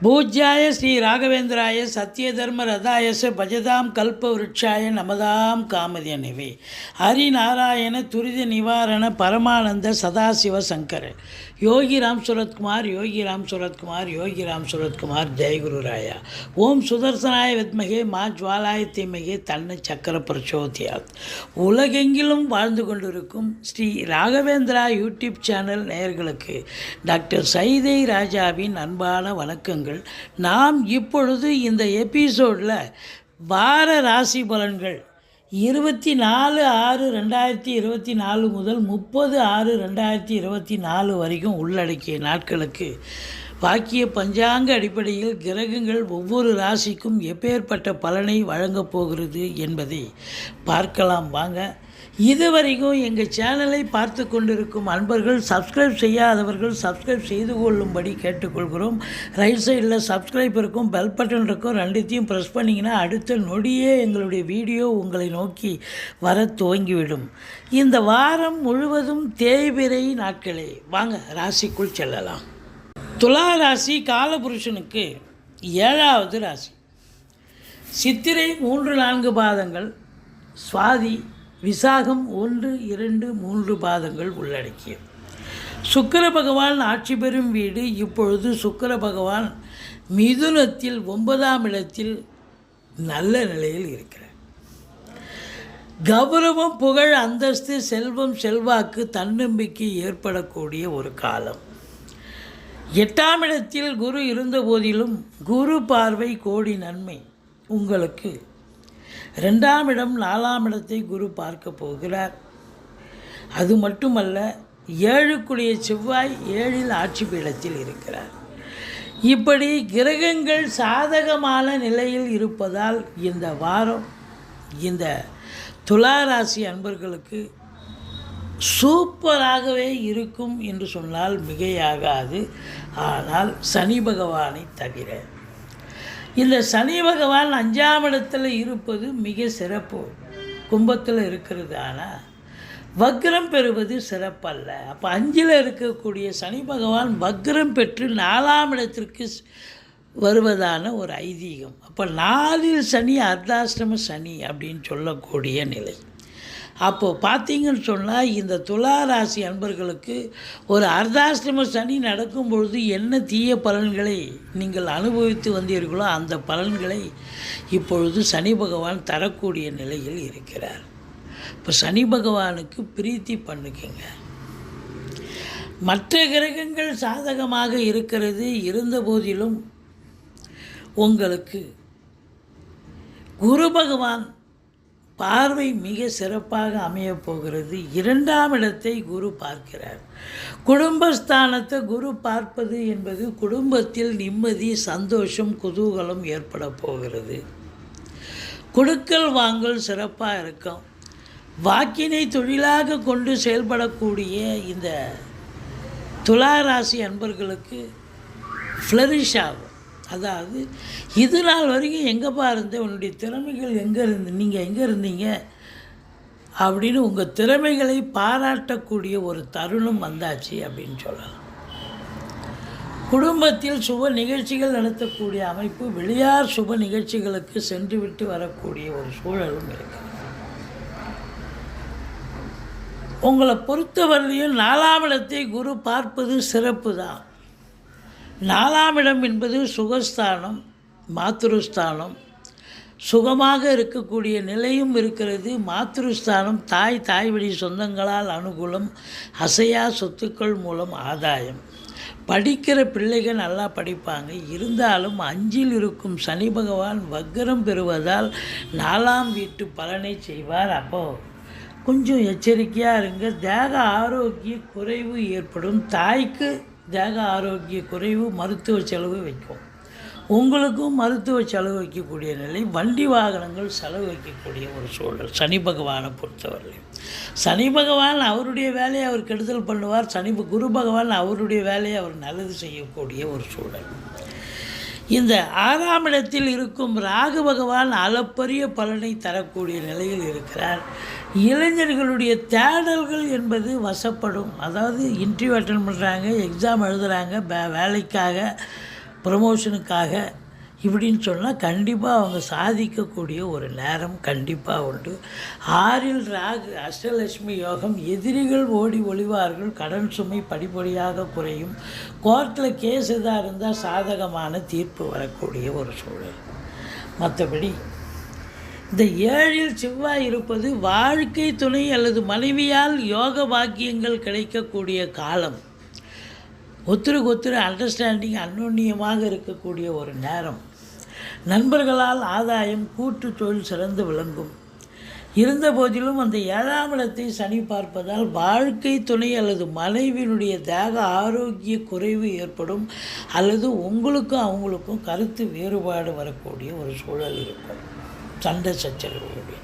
பூஜ்யாய ஸ்ரீ ராகவேந்திராய சத்திய தர்ம ரதாயச பஜதாம் கல்ப விருட்சாய நமதாம் காமதேனவே ஹரிநாராயண துரித நிவாரண பரமானந்த சதாசிவ சங்கர யோகி ராம் சுரத்குமார் யோகி ராம் சுரத்குமார் யோகி ராம் சுரத்குமார் ஜெயகுரு ராயா. ஓம் சுதர்சனாய வித்மகே மா ஜுவாலாய தீமகே தன்னை சக்கர பிரச்சோதியாத். உலகெங்கிலும் வாழ்ந்து கொண்டிருக்கும் ஸ்ரீ ராகவேந்திரா யூடியூப் சேனல் நேயர்களுக்கு டாக்டர் சைதை ராஜாவின் அன்பான வணக்கங்கள். நாம் இப்பொழுது இந்த எபிசோடில் வார ராசி பலன்கள் இருபத்தி நாலு ஆறு ரெண்டாயிரத்தி இருபத்தி நாலு முதல் முப்பது ஆறு ரெண்டாயிரத்தி இருபத்தி நாலு வரைக்கும் உள்ளடக்கிய நாட்களுக்கு வாக்கிய பஞ்சாங்க அடிப்படையில் கிரகங்கள் ஒவ்வொரு ராசிக்கும் எப்பேற்பட்ட பலனை வழங்கப் போகிறது என்பதை பார்க்கலாம் வாங்க. இதுவரைக்கும் எங்கள் சேனலை பார்த்து கொண்டிருக்கும் அன்பர்கள் சப்ஸ்கிரைப் செய்யாதவர்கள் சப்ஸ்கிரைப் செய்து கொள்ளும்படி கேட்டுக்கொள்கிறோம். ரைட் சைடில் சப்ஸ்கிரைப் இருக்கும் பெல் பட்டன் இருக்கும் ரெண்டுத்தையும் ப்ரெஸ் பண்ணிங்கன்னா அடுத்த நொடியே எங்களுடைய வீடியோ உங்களை நோக்கி வர துவங்கிவிடும். இந்த வாரம் முழுவதும் தேய்பிரை நாட்களே. வாங்க ராசிக்குள் செல்லலாம். துலா ராசி காலபுருஷனுக்கு ஏழாவது ராசி. சித்திரை மூன்று நான்கு பாதங்கள் சுவாதி விசாகம் ஒன்று இரண்டு மூன்று பாதங்கள் உள்ளடக்கியது. சுக்கர பகவான் ஆட்சி பெறும் வீடு இப்பொழுது சுக்கர பகவான் மிதுனத்தில் ஒன்பதாம் இடத்தில் நல்ல நிலையில் இருக்கிறார். கௌரவம் புகழ் அந்தஸ்து செல்வம் செல்வாக்கு தன்னம்பிக்கை ஏற்படக்கூடிய ஒரு காலம். எட்டாம் இடத்தில் குரு இருந்த போதிலும் குரு பார்வை கோடி நன்மை உங்களுக்கு. ரெண்டாம் இடம் நாலாம் இடத்தை குரு பார்க்க போகிறார். அது மட்டுமல்ல ஏழுக்குடைய செவ்வாய் ஏழில் ஆட்சி பீடத்தில் இருக்கிறார். இப்படி கிரகங்கள் சாதகமான நிலையில் இருப்பதால் இந்த வாரம் இந்த துளாராசி அன்பர்களுக்கு சூப்பராகவே இருக்கும் என்று சொன்னால் மிகையாகாது. ஆனால் சனி பகவானை தவிர. இந்த சனி பகவான் அஞ்சாம் இடத்தில் இருப்பது மிக சிறப்பு. கும்பத்தில் இருக்கிறது ஆனால் வக்ரம் பெறுவது சிறப்பல்ல. அப்போ அஞ்சில் இருக்கக்கூடிய சனி பகவான் வக்ரம் பெற்று நாலாம் இடத்திற்கு வருவதான ஒரு ஐதீகம். அப்போ நாலில் சனி அர்த்தாஷ்டம சனி அப்படின்னு சொல்லக்கூடிய நிலை. அப்போது பார்த்தீங்கன்னு சொன்னால் இந்த துலா ராசி அன்பர்களுக்கு ஒரு அர்த்தாஷ்டம சனி நடக்கும் பொழுது என்ன தீய பலன்களை நீங்கள் அனுபவித்து வந்தீர்களோ அந்த பலன்களை இப்பொழுது சனி பகவான் தரக்கூடிய நிலையில் இருக்கிறார். இப்போ சனி பகவானுக்கு பிரீத்தி பண்ணுக்குங்க. மற்ற கிரகங்கள் சாதகமாக இருக்கிறது. இருந்த போதிலும் உங்களுக்கு குரு பகவான் பார்வை மிக சிறப்பாக அமையப் போகிறது. இரண்டாம் இடத்தை குரு பார்க்கிறார். குடும்பஸ்தானத்தை குரு பார்ப்பது என்பது குடும்பத்தில் நிம்மதி சந்தோஷம் குதூகலம் ஏற்பட போகிறது. கொடுக்கல் வாங்கல் சிறப்பாக இருக்கும். வாக்கினை தொழிலாக கொண்டு செயல்படக்கூடிய இந்த துலா ராசி அன்பர்களுக்கு ஃப்ளரிஷ் ஆகும். அதாவது இது நாள் வரைக்கும் எங்கேப்பா இருந்த உன்னுடைய திறமைகள் எங்கே இருந்து நீங்கள் எங்கே இருந்தீங்க? அப்படின்னு உங்கள் திறமைகளை பாராட்டக்கூடிய ஒரு தருணம் வந்தாச்சு அப்படின்னு சொல்லலாம். குடும்பத்தில் சுப நிகழ்ச்சிகள் நடத்தக்கூடிய அமைப்பு வெளியார் சுப நிகழ்ச்சிகளுக்கு சென்று விட்டு வரக்கூடிய ஒரு சூழலும் இருக்கு. உங்களை பொறுத்தவரையிலும் நாலாம் இடத்தை குரு பார்ப்பது சிறப்பு தான் நாலாம் இடம் என்பது சுகஸ்தானம் மாத்திருஸ்தானம் சுகமாக இருக்கக்கூடிய நிலையும் இருக்கிறது. மாத்திருஸ்தானம் தாய் தாய் வழி சொந்தங்களால் அனுகூலம் அசையா சொத்துக்கள் மூலம் ஆதாயம். படிக்கிற பிள்ளைகள் நல்லா படிப்பாங்க. இருந்தாலும் அஞ்சில் இருக்கும் சனி பகவான் வக்கரம் பெறுவதால் நாலாம் வீட்டு பலனை செய்வார். அப்போது கொஞ்சம் எச்சரிக்கையாக இருங்க. தேக ஆரோக்கிய குறைவு ஏற்படும். தாய்க்கு தேக ஆரோக்கிய குறைவு மருத்துவ செலவு வைக்கும். உங்களுக்கும் மருத்துவ செலவு வைக்கக்கூடிய நிலை வண்டி வாகனங்கள் செலவு வைக்கக்கூடிய ஒரு சூழல். சனி பகவானை பொறுத்தவரை சனி பகவான் அவருடைய வேலையை அவர் கெடுதல் பண்ணுவார். சனி குரு பகவான் அவருடைய வேலையை அவர் நல்லது செய்யக்கூடிய ஒரு சூழல். இந்த ஆறாம் இடத்தில் இருக்கும் ராகு பகவான் அளப்பரிய பலனை தரக்கூடிய நிலையில் இருக்கிறார். இளைஞர்களுடைய தேடல்கள் என்பது வசப்படும். அதாவது இன்டர்வியூ அட்டன் பண்ணுறாங்க எக்ஸாம் எழுதுகிறாங்க வே வேலைக்காக ப்ரமோஷனுக்காக இப்படின்னு சொன்னால் கண்டிப்பாக அவங்க சாதிக்கக்கூடிய ஒரு நேரம் கண்டிப்பாக உண்டு. ஆறில் ராகு அஷ்டலட்சுமி யோகம் எதிரிகள் ஓடி ஒளிவார்கள் கடன் சுமை படிப்படியாக குறையும். கோர்ட்டில் கேஸ் எதாக இருந்தால் சாதகமான தீர்ப்பு வரக்கூடிய ஒரு சூழல். மற்றபடி இந்த ஏழில் செவ்வாய் இருப்பது வாழ்க்கை துணை அல்லது மனைவியால் யோக பாக்கியங்கள் கிடைக்கக்கூடிய காலம். ஒத்துருக்கு ஒத்துரு அண்டர்ஸ்டாண்டிங் அந்நுண்ணியமாக இருக்கக்கூடிய ஒரு நேரம். நண்பர்களால் ஆதாயம் கூட்டு தொழில் சிறந்து விளங்கும். இருந்த போதிலும் அந்த ஏழாம் இடத்தை சனி பார்ப்பதால் வாழ்க்கை துணை அல்லது மனைவியினுடைய தேக ஆரோக்கிய குறைவு ஏற்படும் அல்லது உங்களுக்கும் அவங்களுக்கும் கருத்து வேறுபாடு வரக்கூடிய ஒரு சூழல் இருக்கும். சண்டை சச்சரவுகளுடைய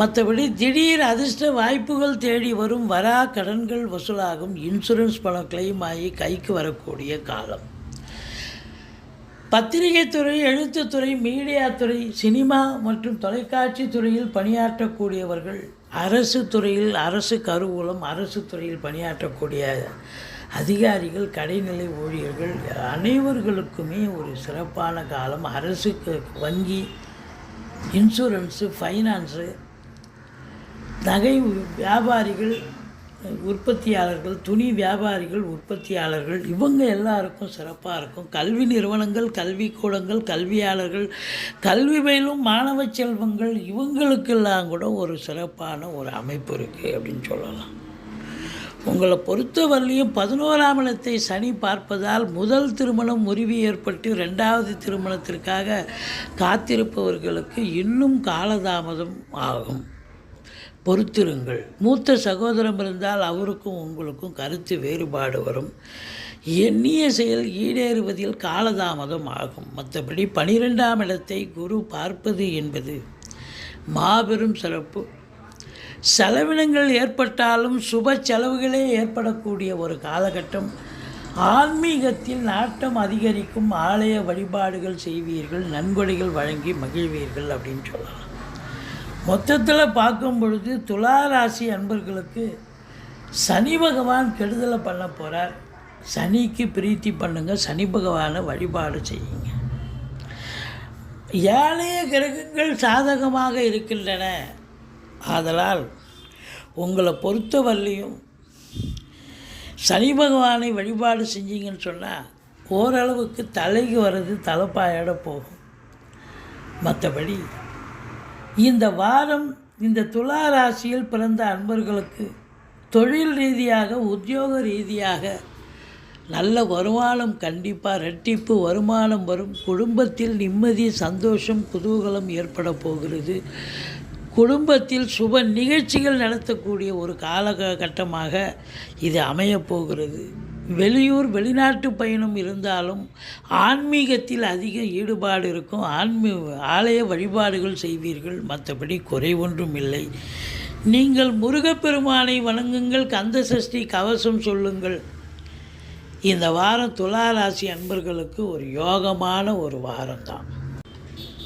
மற்றபடி திடீர் அதிர்ஷ்ட வாய்ப்புகள் தேடி வரும் வரா கடன்கள் வசூலாகும். இன்சூரன்ஸ் பணம் கிளைம் ஆகி கைக்கு வரக்கூடிய காலம். பத்திரிகை துறை எழுத்துத்துறை மீடியா துறை சினிமா மற்றும் தொலைக்காட்சி துறையில் பணியாற்றக்கூடியவர்கள் அரசு துறையில் அரசு கருவூலம் அரசு துறையில் பணியாற்றக்கூடிய அதிகாரிகள் கடைநிலை ஊழியர்கள் அனைவர்களுக்குமே ஒரு சிறப்பான காலம். அரசுக்கு வங்கி இன்சூரன்ஸு ஃபைனான்ஸு நகை வியாபாரிகள் உற்பத்தியாளர்கள் துணி வியாபாரிகள் உற்பத்தியாளர்கள் இவங்க எல்லாருக்கும் சிறப்பாக இருக்கும். கல்வி நிறுவனங்கள் கல்விக்கூடங்கள் கல்வியாளர்கள் கல்வி பயிலும் மாணவ செல்வங்கள் இவங்களுக்கெல்லாம் கூட ஒரு சிறப்பான ஒரு அமைப்பு இருக்குது அப்படின்னு சொல்லலாம். உங்களை பொறுத்தவரையிலையும் பதினோராம் இடத்தை சனி பார்ப்பதால் முதல் திருமணம் முறிவு ஏற்பட்டு ரெண்டாவது திருமணத்திற்காக காத்திருப்பவர்களுக்கு இன்னும் காலதாமதம் ஆகும். பொறுத்திருங்கள். மூத்த சகோதரம் இருந்தால் அவருக்கும் உங்களுக்கும் கருத்து வேறுபாடு வரும். எண்ணிய செயல் ஈடேறுவதில் காலதாமதம் ஆகும். மற்றபடி பனிரெண்டாம் இடத்தை குரு பார்ப்பது என்பது மாபெரும் சிறப்பு. செலவினங்கள் ஏற்பட்டாலும் சுப செலவுகளே ஏற்படக்கூடிய ஒரு காலகட்டம். ஆன்மீகத்தில் நாட்டம் அதிகரிக்கும் ஆலய வழிபாடுகள் செய்வீர்கள் நன்கொடைகள் வழங்கி மகிழ்வீர்கள் அப்படின்னு சொல்லலாம். மொத்தத்தில் பார்க்கும் பொழுது துலா ராசி அன்பர்களுக்கு சனி பகவான் கெடுதலை பண்ண போகிறார் சனிக்கு பிரீத்தி பண்ணுங்கள் சனி பகவானை வழிபாடு செய்யுங்க. ஏழைய கிரகங்கள் சாதகமாக இருக்கின்றன. ஆதலால் உங்களை பொறுத்தவரையும் சனி பகவானை வழிபாடு செஞ்சீங்கன்னு சொன்னால் ஓரளவுக்கு தலைக்கு வர்றது தலைப்பாயோட போகும். மற்றபடி இந்த வாரம் இந்த துலா ராசியில் பிறந்த அன்பர்களுக்கு தொழில் ரீதியாக உத்தியோக ரீதியாக நல்ல வருமானம் கண்டிப்பாக ரெட்டிப்பு வருமானம் வரும். குடும்பத்தில் நிம்மதி சந்தோஷம் குதூகலம் ஏற்பட போகிறது. குடும்பத்தில் சுப நிகழ்ச்சிகள் நடத்தக்கூடிய ஒரு காலகட்டமாக இது அமையப்போகிறது வெளியூர் வெளிநாட்டு பயணம் இருந்தாலும் ஆன்மீகத்தில் அதிக ஈடுபாடு இருக்கும். ஆன்மீ ஆலய வழிபாடுகள் செய்வீர்கள். மற்றபடி குறை ஒன்றும் இல்லை. நீங்கள் முருகப்பெருமானை வணங்குங்கள். கந்த சஷ்டி கவசம் சொல்லுங்கள். இந்த வாரம் துலா ராசி அன்பர்களுக்கு ஒரு யோகமான ஒரு வாரம் தான்